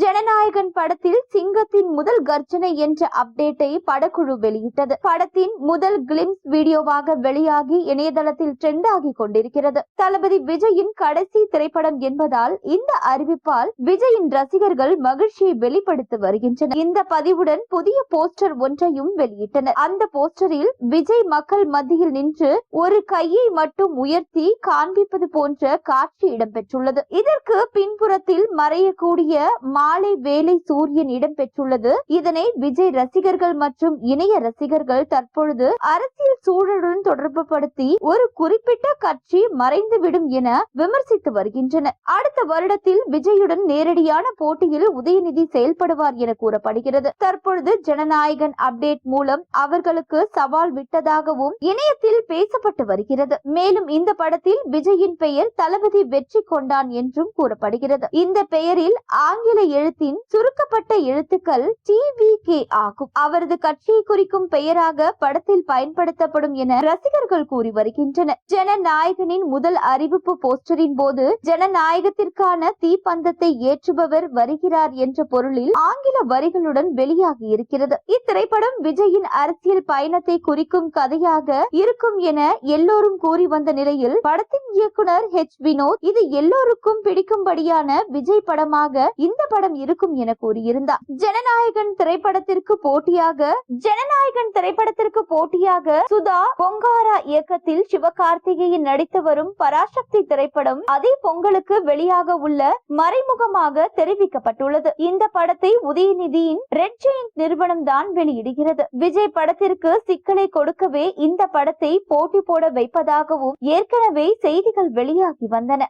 ஜனநாயகன் படத்தில் சிங்கத்தின் முதல் கர்ஜனை என்ற அப்டேட்டை படக்குழு வெளியிட்டது. படத்தின் முதல் கிளிம்ஸ் வீடியோவாக வெளியாகி இணையதளத்தில் ட்ரெண்ட் ஆகி கொண்டிருக்கிறது. தளபதி விஜயின் கடைசி திரைப்படம் என்பதால் இந்த அறிவிப்பால் விஜயின் ரசிகர்கள் மகிழ்ச்சியை வெளிப்படுத்தி வருகின்றனர். இந்த பதிவுடன் புதிய போஸ்டர் ஒன்றையும் வெளியிட்டனர். அந்த போஸ்டரில் விஜய் மக்கள் மத்தியில் நின்று ஒரு கையை மட்டும் உயர்த்தி காண்பிப்பது போன்ற காட்சி இடம்பெற்றுள்ளது. இதற்கு பின்புறத்தில் மறையக்கூடிய மாலை வேலை சூரியன் இடம்பெற்றுள்ளது இதனை விஜய் ரசிகர்கள் மற்றும் இணைய ரசிகர்கள் தற்பொழுது அரசியல் சூழலுடன் தொடர்புபடுத்தி ஒரு குறிப்பிட்ட கட்சி மறைந்துவிடும் என விமர்சித்து வருகின்றனர். அடுத்த வருடத்தில் விஜயுடன் நேரடியான போட்டியில் உதயநிதி செயல்படுவார் என கூறப்படுகிறது. தற்பொழுது ஜனநாயகன் அப்டேட் மூலம் அவர்களுக்கு சவால் விட்டதாகவும் இணையத்தில் பேசப்பட்டு வருகிறது. மேலும் இந்த படத்தில் விஜயின் பெயர் தளபதி வெற்றி கொண்டான் என்றும் கூறப்படுகிறது. இந்த பெயரில் ஆங்கில எழுத்தின் சுருக்கப்பட்ட எழுத்துக்கள் டிவிகே ஆகும். அவரது கட்சியை குறிக்கும் பெயராக படத்தில் பயன்படுத்தப்படும் என ரசிகர்கள் கூறி வருகின்றனர். ஜனநாயகனின் முதல் அறிவிப்பு போஸ்டரின் போது ஜனநாயகத்திற்கான தீப்பந்தத்தை ஏற்றுபவர் வருகிறார் என்ற பொருளில் ஆங்கில வரிகளுடன் வெளியாகி இருக்கிறது. இத்திரைப்படம் விஜயின் அரசியல் பயணத்தை குறிக்கும் கதையாக இருக்கும் என எல்லோரும் கூறி வந்த நிலையில் படத்தின் இயக்குனர் ஹெச் வினோத் இது எல்லோருக்கும் பிடிக்கும்படியான விஜய் படமாக இந்த படம் திரைப்படம் இருக்கும் என கூறியிருந்தார். ஜனநாயகன் திரைப்படத்திற்கு போட்டியாக ஜனநாயகன் திரைப்படத்திற்கு போட்டியாக சுதா பொங்காரா இயக்கத்தில் சிவகார்த்திகேயன் நடித்து வரும் பராசக்தி திரைப்படம் அதே பொங்கலுக்கு வெளியாக உள்ள மறைமுகமாக தெரிவிக்கப்பட்டுள்ளது. இந்த படத்தை உதயநிதியின் ரெட் ஜெயிண்ட் நிறுவனம் தான் வெளியிடுகிறது. விஜய் படத்திற்கு சிக்கலை கொடுக்கவே இந்த படத்தை போட்டி போட வைப்பதாகவும் ஏற்கனவே செய்திகள் வெளியாகி வந்தன.